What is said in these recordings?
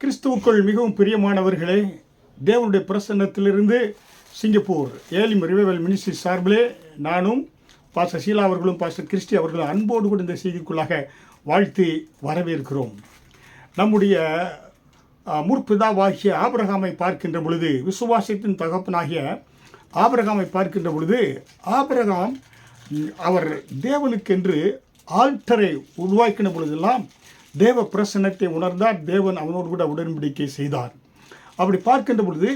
கிறிஸ்துவுக்குள் மிகவும் பிரியமானவர்களே தேவனுடைய பிரசன்னத்திலிருந்து சிங்கப்பூர் ஏலிம் ரிவைவல் மினிஸ்ட்ரி சார்பிலே நானும் பாஸ்டர் ஷீலா அவர்களும் பாஸ்டர் கிறிஸ்டி அவர்களும் அன்போடு கூட இந்த செய்திக்குள்ளாக வாழ்த்தி வரவேற்கிறோம். நம்முடைய முற்பிதாவாகிய ஆபரகாமை பார்க்கின்ற பொழுது விசுவாசத்தின் தகப்பனாகிய ஆபரகாமை பார்க்கின்ற பொழுது ஆபரகாம் அவர் தேவனுக்கென்று ஆல்டரை உருவாக்கின பொழுதெல்லாம் தேவ பிரசன்னத்தை உணர்ந்தார். தேவன் அவனோடு கூட உடன்படிக்கை செய்தார். அப்படி பார்க்கின்ற பொழுது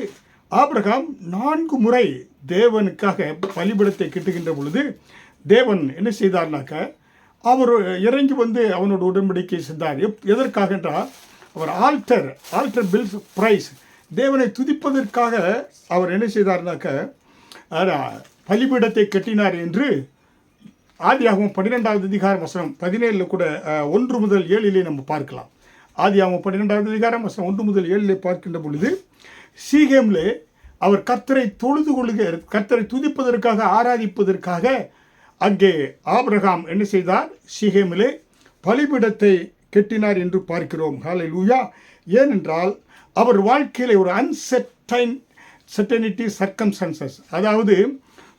ஆபிரகாம் நான்கு முறை தேவனுக்காக பலிபடத்தை கட்டுகின்ற பொழுது தேவன் என்ன செய்தார்னாக்க அவர் இறங்கி வந்து அவனோட உடன்படிக்கை செய்தார். எப் எதற்காக என்றால் அவர் ஆல்டர் ஆல்டர் பில்ஸ் பிரைஸ் தேவனை துதிப்பதற்காக அவர் என்ன செய்தார்னாக்க பலிபீடத்தை கட்டினார் என்று ஆதியாகவும் பன்னிரெண்டாவது அதிகாரம் வசனம் பதினேழில் கூட ஒன்று முதல் ஏழிலே நம்ம பார்க்கலாம். ஆதியாகவும் பன்னிரெண்டாவது அதிகாரம் வசனம் ஒன்று முதல் ஏழிலே பார்க்கின்ற பொழுது சீகேமிலே அவர் கர்த்தரை தொழுது கொள்க கர்த்தரை துதிப்பதற்காக ஆராதிப்பதற்காக அங்கே ஆபிரகாம் என்ன செய்தார்? சீகேமிலே பலிபீடத்தை கெட்டினார் என்று பார்க்கிறோம். ஹாலை லூயா ஏனென்றால் அவர் வாழ்க்கையில் ஒரு அன்செட்டைன் செட்டனிட்டி சர்க்கம்சன்சஸ் அதாவது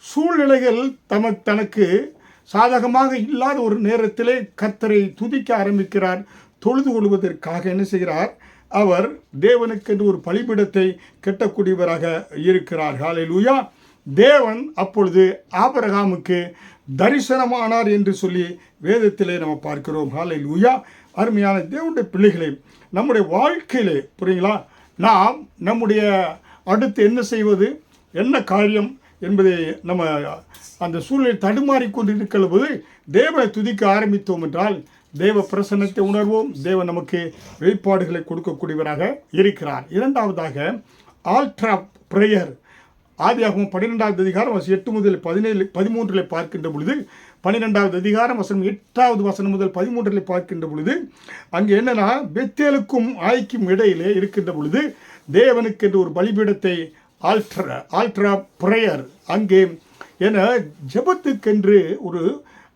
சூழ்நிலைகள் தம தனக்கு சாதகமாக இல்லாத ஒரு நேரத்திலே கத்தரை துதிக்க ஆரம்பிக்கிறார் தொழுது கொள்வதற்காக என்ன செய்கிறார்? அவர் தேவனுக்கென்று ஒரு பலிபீடத்தை கெட்டக்கூடியவராக இருக்கிறார். ஹalleluya. தேவன் அப்பொழுது ஆபரகாமுக்கு தரிசனமானார் என்று சொல்லி வேதத்திலே நம்ம பார்க்கிறோம். ஹalleluya. அருமையான தேவனுடைய பிள்ளைகளை நம்முடைய வாழ்க்கையிலே புரியுங்களா? நாம் நம்முடைய அடுத்து என்ன செய்வது? என்ன காரியம்? என்பதை நம்ம அந்த சூழ்நிலை தடுமாறி கொண்டிருக்கிற போது தேவனை துதிக்க ஆரம்பித்தோம் என்றால் தேவ பிரசன்னத்தை உணர்வோம். தேவன் நமக்கு வெளிப்பாடுகளை கொடுக்கக்கூடியவராக இருக்கிறார். இரண்டாவதாக ஆல்ட்ரா பிரேயர் ஆதியாகவும் பன்னிரெண்டாவது அதிகாரம் வசனம் எட்டு முதல் பதினேழு பதிமூன்றில் பார்க்கின்ற பொழுது பன்னிரெண்டாவது அதிகாரம் வசனம் எட்டாவது வசனம் முதல் பதிமூன்றில் பார்க்கின்ற பொழுது அங்கே என்னென்னா பெத்தேலுக்கும் ஆய்க்கும் இடையிலே இருக்கின்ற பொழுது தேவனுக்கு என்று ஒரு பலிபீடத்தை ஆல்ட்ரா ஆல்ட்ரா ப்ரேயர் அங்கே என ஜெபத்துக்கென்று ஒரு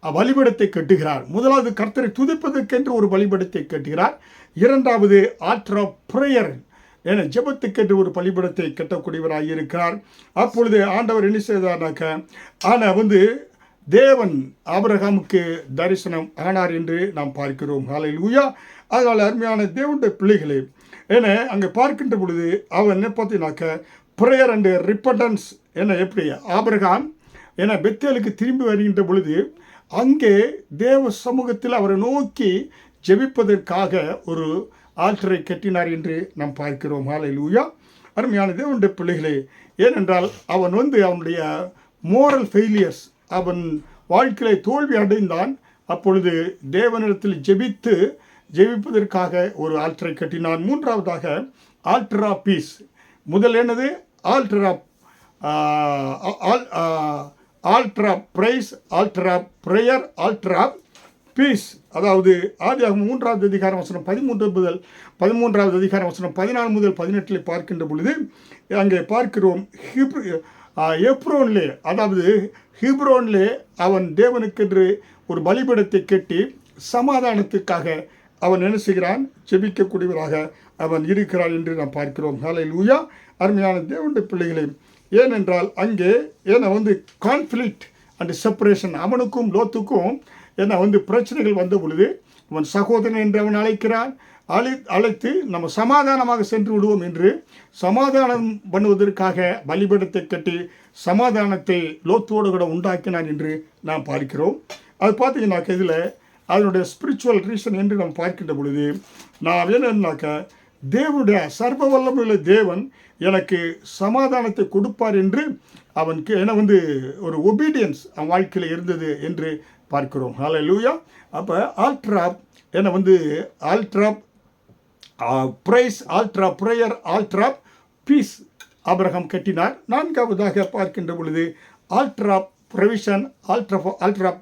வழிபடத்தை கட்டுகிறார். முதலாவது கர்த்தரை துதிப்பதற்கென்று ஒரு வழிபடத்தை கட்டுகிறார். இரண்டாவது ஆல்ட்ரா புரையர் என ஜெபத்துக்கென்று ஒரு பலிபடத்தை கட்டக்கூடியவராக இருக்கிறார். அப்பொழுது ஆண்டவர் என்ன செய்தார்னாக்க ஆனால் வந்து தேவன் ஆபரகாமுக்கு தரிசனம் ஆனார் என்று நாம் பார்க்கிறோம். காலையில் உயா அதனால் அருமையான தேவனுடைய பிள்ளைகளே என அங்கே பார்க்கின்ற பொழுது அவன் என்ன பார்த்தீங்கன்னாக்க ப்ரேயர் அண்டு ரிப்பண்டன்ஸ் என எப்படி? ஆபிரகாம் என பெத்தேலுக்கு திரும்பி வருகின்ற பொழுது அங்கே தேவ சமூகத்தில் அவரை நோக்கி ஜெபிப்பதற்காக ஒரு ஆல்டரை கட்டினார் என்று நாம் பார்க்கிறோம். மாலை லூயா அருமையான தேவனுடைய பிள்ளைகளே ஏனென்றால் அவன் வந்து அவனுடைய மோரல் ஃபெயிலியர்ஸ் அவன் வாழ்க்கையில் தோல்வி அடைந்தான். அப்பொழுது தேவனிடத்தில் ஜெபித்து ஜெபிப்பதற்காக ஒரு ஆல்டரை கட்டினான். மூன்றாவதாக ஆல்டரா பீஸ் முதல் என்னது? Altar altar praise altar prayer altar peace அதாவது ஆதியாக மூன்றாவது அதிகாரம் வசனம் பதிமூன்று முதல் பதிமூன்றாவது அதிகாரம் வசனம் பதினாலு முதல் பதினெட்டில் பார்க்கின்ற பொழுது அங்கே பார்க்கிறோம் ஹிப்ரு uh, எப்ரோன்லே அதாவது ஹிப்ரோன்லே அவன் தேவனுக்கென்று ஒரு பலிபீடத்தை கட்டி சமாதானத்துக்காக அவன் என்ன செய்கிறான்? ஜெபிக்கக்கூடியவராக அவன் இருக்கிறான் என்று நாம் பார்க்கிறோம். ஹலை லூயா அருமையான தேவனுடைய பிள்ளைகளே ஏனென்றால் அங்கே ஏன்னா வந்து கான்ஃப்ளிக்ட் அண்ட் செப்பரேஷன் அவனுக்கும் லோத்துக்கும் ஏன்னா வந்து பிரச்சனைகள் வந்த பொழுது அவன் சகோதரன் என்று அவன் அழைக்கிறான். அழை அழைத்து நம்ம சமாதானமாக சென்று விடுவோம் என்று சமாதானம் பண்ணுவதற்காக பலிபடத்தை கட்டி சமாதானத்தை லோத்தோடு கூட உண்டாக்கினான் என்று நாம் பார்க்கிறோம். அது பார்த்தீங்கன்னாக்க இதில் அதனுடைய ஸ்பிரிச்சுவல் ரீசன் என்று நாம் பார்க்கின்ற பொழுது நான் என்னன்னாக்க தேவனுடைய சர்வ வல்லமுள்ள தேவன் எனக்கு சமாதானத்தை கொடுப்பார் என்று அவனுக்கு என வந்து ஒரு ஒபீடியன்ஸ் அவன் வாழ்க்கையில் இருந்தது என்று பார்க்கிறோம். ஹலோ லூயா அப்போ ஆல்ட்ராப் என்னை வந்து altar of praise altar prayer altar of peace Abraham கட்டினார். நான்காவதாக பார்க்கின்ற பொழுது altar of provision altar altar of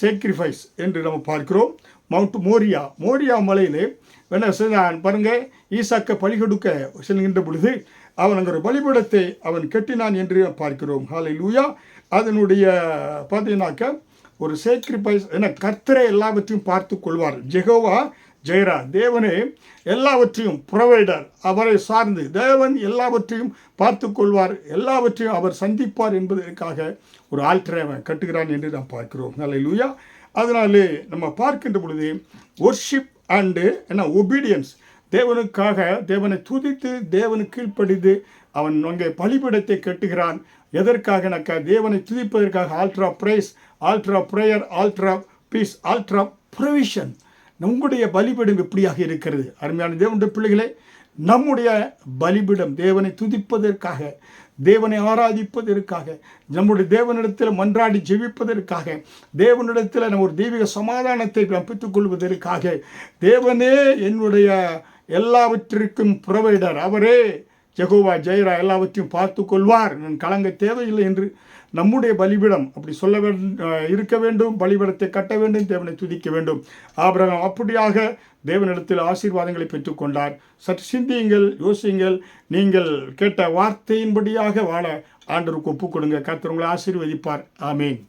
sacrifice என்று நம்ம பார்க்கிறோம். மவுண்ட் மோரியா மோரியா மலையிலே என்ன செய்தான் பாருங்க ஈசாக்க பலி கொடுக்க செல்கின்ற பொழுது அவன் அங்கே ஒரு பலிபடத்தை அவன் கட்டினான் என்று பார்க்கிறோம். ஹாலை லூயா அதனுடைய பார்த்தீங்கன்னாக்க ஒரு சேக்ரிஃபைஸ் என கர்த்தரை எல்லாவற்றையும் பார்த்து கொள்வார். ஜெகோவா ஜெயரா தேவனே எல்லாவற்றையும் புரொவைடர் அவரை சார்ந்து. தேவன் எல்லாவற்றையும் பார்த்து கொள்வார் எல்லாவற்றையும் அவர் சந்திப்பார் என்பதற்காக ஒரு ஆல்டரை அவன் கட்டுகிறான் என்று நாம் பார்க்கிறோம். நல்ல லூயா அதனாலே நம்ம பார்க்கின்ற பொழுது ஒர்ஷிப் அண்டு என்ன ஒபீடியன்ஸ் தேவனுக்காக தேவனை துதித்து தேவனுக்கு கீழ்ப்படிந்து அவன் அங்கே பலிபிடத்தை கட்டுகிறான். எதற்காக? நக்க தேவனை துதிப்பதற்காக altar praise altar prayer altar peace altar provision நம்முடைய பலிபீடம் எப்படியாக இருக்கிறது? அருமையான தேவனுடைய பிள்ளைகளே நம்முடைய பலிபீடம் தேவனை துதிப்பதற்காக தேவனை ஆராதிப்பதற்காக நம்முடைய தேவனிடத்தில் மன்றாடி ஜெபிப்பதற்காக தேவனிடத்தில் நம்ம ஒரு தெய்வீக சமாதானத்தை நாம் பெற்றுக்கொள்வதற்காக தேவனே என்னுடைய எல்லாவற்றிற்கும் புரவைடர் அவரே ஜெகோவா ஜெயரா எல்லாவற்றையும் பார்த்து கொள்வார் நான் கலங்க தேவையில்லை என்று நம்முடைய பலிபீடம் அப்படி சொல்ல வேண்டும் இருக்க வேண்டும். பலிபீடத்தை கட்ட வேண்டும். தேவனை துதிக்க வேண்டும். ஆபிரகம் அப்படியாக தேவனிடத்தில் ஆசீர்வாதங்களை பெற்றுக்கொண்டார். சற்று சிந்தியுங்கள் யோசியுங்கள். நீங்கள் கேட்ட வார்த்தையின்படியாக வாழ ஆண்டருக்கு ஒப்புக் கொடுங்க கர்த்தர் உங்களை ஆசீர்வதிப்பார். ஆமீன்.